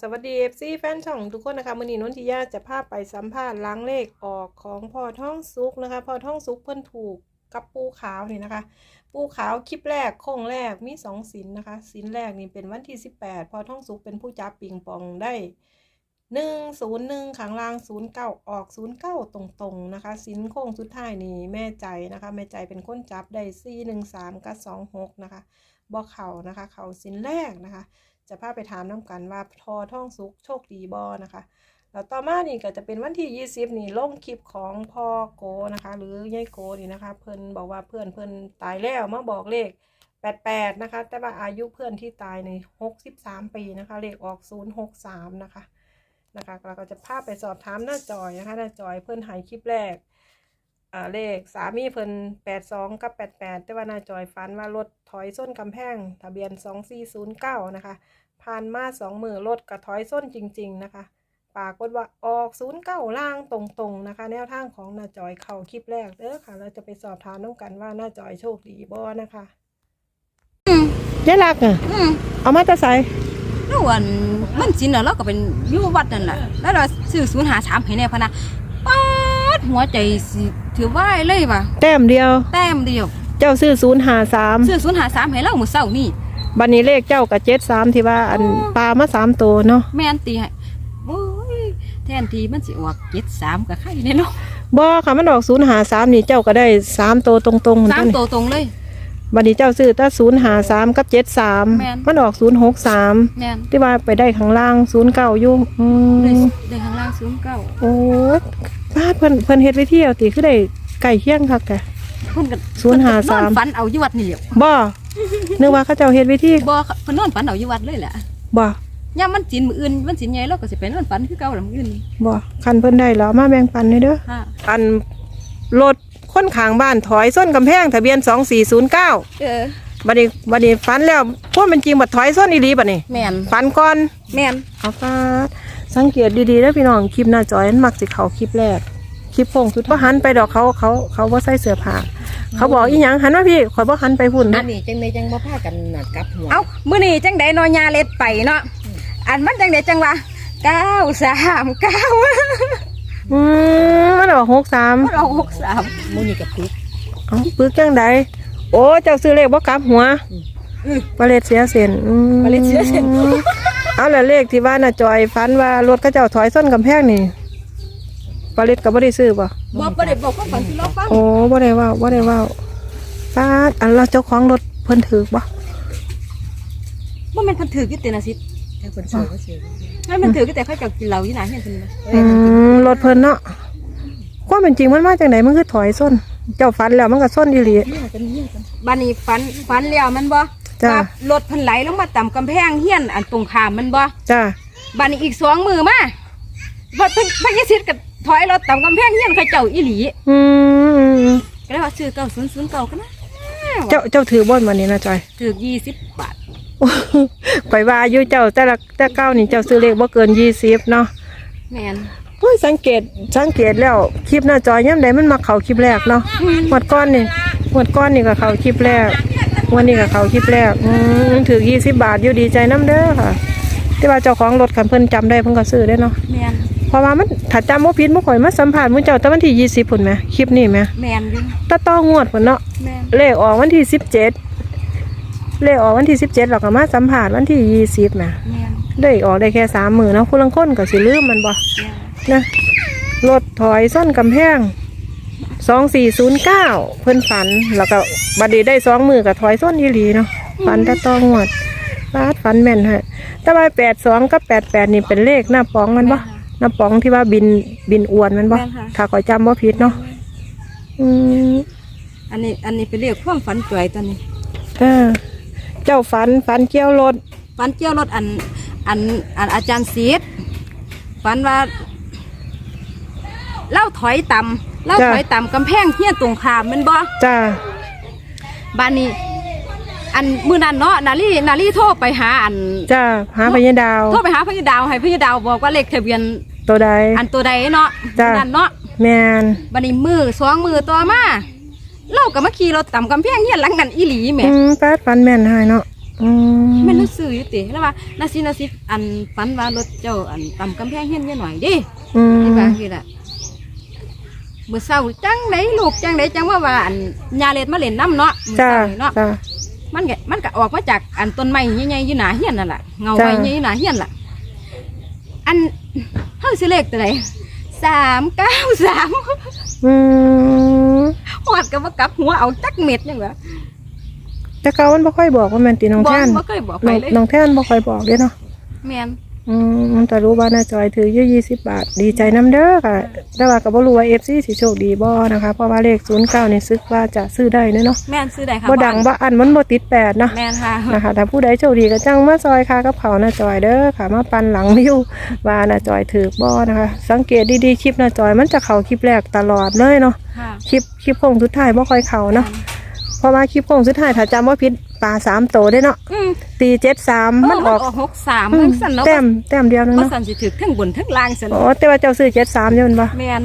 สวัสดีเอฟซีแฟนช่องทุกคนนะคะมือนีนนทิยาจะพาไปสัมภาษณ์ล้างเลขออกของพ่อท่องซุกนะคะพ่อท่องซุกเพิ่นถูกกับปูขาวนี่นะคะ ปูขาวคลิปแรกโค้งแรกมีสองสินนะคะสินแรกนี่เป็นวันที่สิบแปดพ่อท่องซุกเป็นผู้จับปิงปองได้หนึ่งศูนย์หนึ่งขังล่างศูนย์เก้าออกศูนย์เก้าตรงๆนะคะสินโค้งสุดท้ายนี่แม่ใจนะคะ แม่ใจเป็นคนจับได้สี่หนึ่งสามกับสองหกนะคะบ่เข่านะคะ เข่าสินแรกนะคะ จะพาไปถามน้ำกันว่าทอท่องสุกโชคดีบอนะคะแล้วต่อมานี่ก็จะเป็นวันที่ 20 นี่ลงคลิปของพ่อโกนะคะ หรือยายโกนี่นะคะ เพิ่นบอกว่าเพื่อนเพิ่นตายแล้วมาบอกเลข 88 นะคะ แต่ว่าอายุเพื่อนที่ตายใน 63 ปีนะคะ เลขออก 063 นะคะนะคะเราก็จะพาไปสอบถามหน้าจอยนะคะหน้าจอยเพื่อนหายคลิปแรก อ่าเลขสามีเพิ่นแปดสองกับแปดแปดแต่ว่าหนาจอยฟันว่ารถถอยส้นกำแพง ทะเบียนสองสี่ศูนย์เก้านะคะ ผ่านมาสองมือรถกับถอยส้นจริง ๆ นะคะปรากฏว่าออกศูนย์เก้าล่างตรงๆนะคะ แนวทางของหนาจอยเข้าคลิปแรกเด้อค่ะ เราจะไปสอบถามน้องกันว่าหน้าจอยโชคดีบ่นะคะยายรักอะอืมเอามาแตะใส่แล้วอันมันสินน่ะเราก็เป็นอยู่วัดนั่นแหละแล้วเราซื้อศูนย์หาสามให้แน่พะนะป๊าด หัวใจสิถือว่าเลยว่ะแต้มเดียว แต้มเดียว เจ้าซื้อศูนย์หาสามซื้อศูนย์หาสามให้เรามื้อเช้านี่บันนี้เลขเจ้ากับเจ็ดสามที่ว่าอันอ๋อปลามาสามตัวเนาะแม่นตีให้โอ้ยแทนที่มันสิออก73ก็ใครแน่เนาะบ่ค่ะมันออกศูนย์หาสามนี่เจ้าก็ได้สามตัวตรงๆเหมือนสากัมนตัวตรงเลยบัดนี้เจ้าซื้อแตั้ศูนย์หาสามกับเจ็ดสามแม่นมันออกศูนย์หกสามแม่นที่ว่าไปได้ข้างล่างศูนย์เก้าอยู่อืได้มได้ข้างล่าง09โอ้ ยบ้านเพิ่นเพิ่นเฮ็ดไว้เที่ยวติคือได้ไก่เคียงคักแก เพิ่นก็ศูนย์หาสาม เพิ่นก็นอนฝันเอาอยู่วัดนี่แหละบ่นึกว่าเขาเจ้าเฮ็ดไว้ที่บ่เพิ่นนอนฝันเอาอยู่วัดเลยแหละบ่ยามมันจินมื้ออื่นมันสินใหญ่เราก็สิไปนอนฝันคือเก่าล่ะมื้ออื่นนี่บ่คันเพิ่นได้แล้วมาแบ่งปันให้เด้อค่ะอันรถคนข้างบ้านถอยส้นกำแพงทะเบียน 2409เออ บัดนี้บัดนี้ฝันแล้วพวกมันจริงบัดถอยส้นอีหลีบัดนี้แม่นฝันก่อนแม่นเอาฟาด สังเกตดีๆแล้วพี่น้องคลิปหน้าจอยมันมักสิเขาคลิปแรก คลิปโป่งสุดว่าหันไปดอกเขาเขาเขาว่าใส่เสื้อผ้าเขาบอกอีหยังหันมาพี่ข่อยบ่หันไปหุ่นอันะนนี้จังไดจังบ่พากันน่ะกลับหัวเอ้ามื้อนี้จังได๋นอยาเล็ดไปเนาะอันมันจังได๋จังว่า939อืมมันออกหกสามเรา63มื้อนี้ก็ปิดเอ้าปึกจังใดโอ้เจ้าซื้อเลขบ่กลับหัวปลาเล็ดเสียเส้นอืมปลาเล็ดเสียเส้น เอาแล้วเลขที่ว่าน่ะจอยฝันว่ารถเขาเจ้าถอยส้นกำแพงนี่ปลาเล็ดก็บ่ได้ซื้อบ่บ่บ่ได้บอกความฝันที่เราฟังโอ้บ่ได้เว่าบ่ได้เว่าฟาดอันเราเจ้าของรถเพิ่นถือบ่บ่แม่นเพันถืออยู่แต่นะสิถ้าคนสวยก็สวยให้มันถืออยู่แต่เขาเจ้ากินเหล้าอยู่หน้าเฮียนเพิ่นนะอืมรถเพิ่นเนาะความเป็นจริงมันมาจากไหนมันคือถอยส้น เจ้าฝันแล้วมันก็ส้นอีหลีเนี่ยกันเนี่ยกันบัดนี้ฝันฝันแล้วมันบ่ จ้ะว่ารถเพิ่นไหลลงมาต่ำกำแพงเฮียนอันตรงข้ามมันบ่จ้าบัดนี้อีกสองมือมาบัดเพิ่นเพิ่นยสิทธิ์ก็ถอยรถต่ำกำแพงเฮียนเขาเจ้าอีหลีอืมก็เลยว่าซื้อ9009กันนะเจ้าเจ้าถือบ่นมานี่นะจอยถือ20บาทไปว่าอยู่เจ้าแต่ละแต่เก้านี่เจ้าซื้อเลขบ่เกินยี่สิบเนาะแม่นโอ้ยสังเกตสังเกตแล้วคลิปหน้าจอยย่ำใดมันมาเข้าคลิปแรกเนาะหมดก้อนนี่หมดก้อนนี่ก็เข้าคลิปแรก วันนี้ก็เข้าคลิปแรกอืมถือยี่สิบบาทอยู่ดีใจน้ำเด้อค่ะที่ว่าเจ้าของรถคันเพิ่นจำได้เพิ่นก็ซื้อได้เนาะแม่นเพราะว่ามันถ้าจำบ่ผิดบ่ข่อยมาสัมภาษณ์มื้อเจ้าแต่วันที่ยี่สิบพุ่นแหมคลิปนี้แหมแม่นอยู่ตะต้องวดพุ่นเนาะแม่นเลขออกวันที่สิบเจ็ดเลขออกวันที่สิบเจ็ดเราก็มาสัมภาษณ์วันที่ยี่สิบแหมแม่นเลขออกได้แค่สามหมื่นเนาะผู้ลังคนก็สิลืมมันบ่แม่นนะรถถอยส้นกำแพง สองสี่ศูนย์เก้าเพิ่นฝัน แล้วก็บัดนี้ได้สองมือกับถอยส้นอีหลีเนาะฝันตะต้องวดฟาดฝันแม่นฮะแต่ว่าแปดสองกับแปดแปดนี่เป็นเลขหน้าป้องมันบ่หน้าป้องที่ว่าบินบินอวนมันบ่แม่นค่ะ ถ้าข่อยจำบ่ผิดเนาะอืมอันนี้อันนี้เป็นเรียกความฝันจ่อยตอนนี้เออเจ้าฝันฝันเกี่ยวรถ ฝันเกี่ยวรถอันอันอันอาจารย์ซีดฝันว่า เล่าถอยต่ำเล่าถอยต่ำกำแพงเฮียนตรงขามแมันบ่จ้าบ้านนี้อันมือนั้นเนาะนาลีนาลีโทรไปหาอันจ้าหาพญาดาวโทรไปหาพญดาวให้พญดาวบอกว่าเลขทะเบียนตัวใดอันตัวใดเนาะจ้ะมื้อนั้นเนาะแมนบ้านนี้มือสองมือต่อมาเล่าก็มาขี่รถต่ำกำแพงเฮียนหลังนั้นอีหลีแหม่อืมแปดฝันแม่นให้เนาะอืมแม่นเราซื้ออยู่ติแล้วว่านาซินาซิอันฝันว่ารถเจ้าอันต่ำกำแพงเฮียนเฮียนหน่อยเดิอืมที่ว่าคือล่ะเมื่อเช้าจังไหนลูกจังไหนจังว่าว่าอันยาเล็ดมาเล่นน้ำเนาะมื้อจ้าเช้านี่เนาะ จ้า มันก็มันก็ออกมาจากอันต้นไม้ใหญ่ๆอยู่หน้าเฮียนนั่นแหละเงาจ้ะ ไม้ใหญ่อยู่หน้าเฮียนล่ะ อันเฮาสิเลขตัวไหนสามเก้าสามอืมหอดก็บ่กลับหัวเอาจักเม็ดยังวะแต่เก่ามันบ่ค่อยบอกว่าแม่นตีน้องบ่แท่นบ่เคยบอกน้ไปองเลยน้องแท่นบ่ค่อยบอกเด้เนาะ แม่น อืมแต่รู้ว่าน้าจอยถืออยู่ยี่สิบบาท ดีใจน้ำเด้อค่ะ แต่ว่าก็บ่รู้ว่า FC สิโชคดีบ่นะคะ เพราะว่าเลข09นี่ซึกว่าจะซื้อได้เด้เนาะแม่นซื้อได้ค่ะบ่ดังบ่อันมันบ่ติดแปดเนาะแม่นค่ะนะคะถ้าผู้ใดโชคดีก็จังมาซอยค่ะกับเขาน้าจอยเด้อค่ะ มาปันหลังวิวว่าน้าจอยถือบ่นะคะ สังเกตดีๆคลิปน้าจอยมันจะเข้าคลิปแรกตลอดเลยเนาะค่ะคลิปคลิปโค้งสุดท้ายบ่ค่อยเข้าเนาะเพราะว่าคลิปโค้งสุดท้ายถ้าจำว่าผิด ปลาสามโตได้เนาะอืมตีเจ็ดสามเออมันมันออออกกหกสามอืทั้มงสันเนาะแต้มแต้มเดียวนึงบ่เนาะสันสิถึกทั้งบนทั้งล่างสันอ๋อแต่ว่าเจ้าซื้อเจ็ดสามอยู่แมันบ่แม่น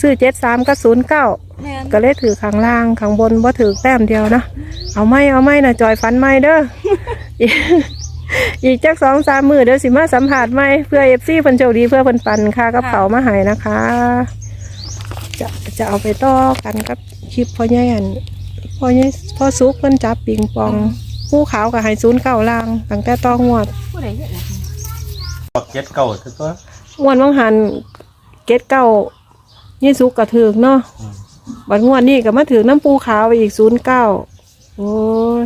ซื้อเจ็ดสามกับศูนย์เก้าแม่นก็เลยถือข้างล่างข้างบนบ่ถือแต้มเดียวนะเอาไม่เอาไม่นะจอยฟันไม่เด้ออีกอีกจักสองสามมือเดี๋ยวสิมาสัมผัสไม่เพื่อเอฟซีเพิ่นโชคดีเพื่อเพิ่นปันค่ากระเป๋ามาให้นะคะ จะจะเอาไปต่อกันกับคลิปพ่อใหญ่อัน พ่อใหญ่พ่อซุกเพิ่นจับปิงปองผู้ขาวกับไฮศูนย์เก้าล่างตั้งแต่ต้องงวดผู้ใดเฮ็ดล่ะบอกเจ็ดเก่าคือตัวงวดวังหันเกตเก้ายี่สุกกระถือกเนาะอืมบัดงวดนี้ก็มาถือน้ำปูขาวไปอีกศูนย์เก้าโอ้ย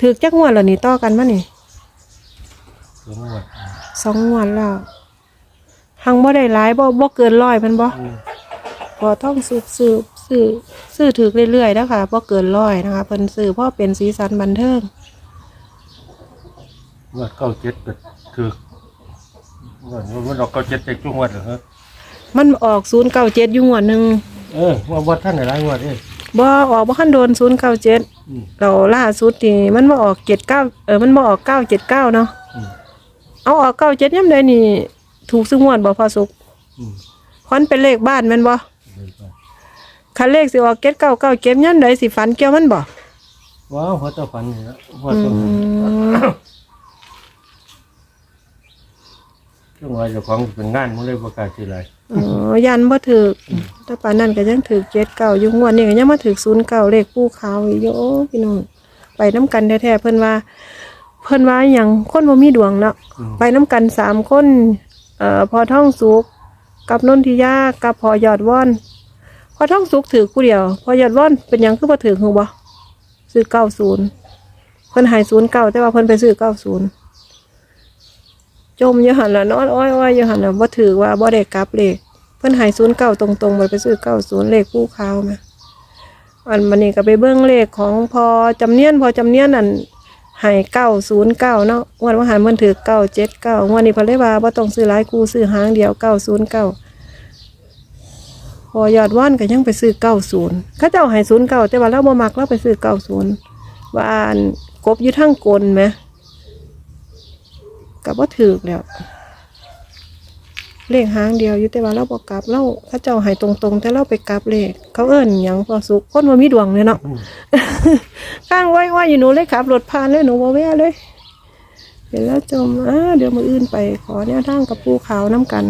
ถือจักงวดเหรอนี่ต่อกันมานี่ถึงหมดสองงวดแล้วหังบ่ได้หลายบ่บ่เกินร้อยแมันบ่อืมบ่ต้องซื้อซื้อ ซื้อซื้อถือเรื่อยๆนะคะบ่เกินร้อยนะคะเพิ่นซื้อเพราะเป็นสีสันบันเทิงงวดเก้าเจ็ดก็ถืองวดงวดออกเก้าเจ็ดเจ็ดจุงวดเหรอฮะมันออกศูนย์เก้าเจ็ดอยู่งวดหนึ่งเออว่าวัดท่านไหนหลายงวดเอ้ย บ่ออกบ่คันโดนศูนย์เก้าเจ็ดอืม เราล่าสุดนี่มันมาออกเจ็ดเก้าเออมันมาออกเก้าเจ็ดเก้าเนาะอืม เอาออกเก้าเจ็ดย่ำใดนี่ ถูกซึ่งงวดบ่พอสุกอืมควันเป็นเลขบ้านแมันบ่เลยไป คันเลขสิออกเจ็ดเก้าเก้าเจ็ดย่ำใดสิฝันเกี่ยวมันบ่ว้าวหัวเจ้าฝันนี่ละหัวอืเจ้าฝันมช่วงวัยเจ้าของเป็นงานมันเลยประกล้าศสิไรอ๋อยันบ่ถือกแต่ป่านนั้นก็ยังถือเจ็ดเก้าอยู่งวดนี้ก็ยังมาถือศูนย์เก้าเลขผู้ขาวอีกอยู่โอ้พี่น้องไปน้ำกันแท้ๆเพิ่นว่า เพิ่นว่าอหย่างคนบ่มีดวงเนาะอืมไปน้ำกันสามคน เอ่อ พอท่องสุก กับนนทิยา กับพอยอดว่อน พอท่องสุกถือผู้เดียว พอยอดว่อนเป็นยังคือบ่ถือหูบ่ซื้อเก้าศูนย์เพิ่นหายศูนย์เก้าแต่ว่าเพิ่นไปซื้อเก้าศูนย์จมอยู่หันละนอนอ้อยอ้อยอยู่หันละบ่ถือว่าบ่ได้กลับเลขเพิ่นหายศูนย์เก้าตรงๆไปไปซื้อเก้าศูนย์เลขผู้ขาวมาอันมันนี่ก็ไปเบิ้งเลขของพอจำเนียนพอจำเนียนนั่นให้เก้าศูนย์เก้าเนาะงวดว่าหันมันถือเก้าเจ็ดเก้าวดนี้เพนเลยว่าบ่ต้องซื้อหลายกูซื้อหางเดียวเก้าศูนย์เก้า พอยอดว่านก็ยังไปซื้อเก้าศูนย์เขาเจ้าให้ศูนย์เก้าแต่ว่าเราบ่มักเราไปซื้อเก้าศูนย์ว่าอันกบอยู่ทั้งกลไหมกับว่าถือแล้วเลขหางเดียวอยู่แต่ว่าเราบอกกลับเราเขาเจ้าให้ตรงๆ แต่เราไปกลับเลขเขาเอิ้นหยังพอสุกคนว่ามีดวงเลยเนาะอืมข้างไว้ว่าอยู่หนูเลยขับรถผ่านเลยหนูบ่แวะเลย เดี๋ยวแล้วจมอ่าเดี๋ยวมืออื่นไปขอแนวทางกับปูขาวน้ำกัน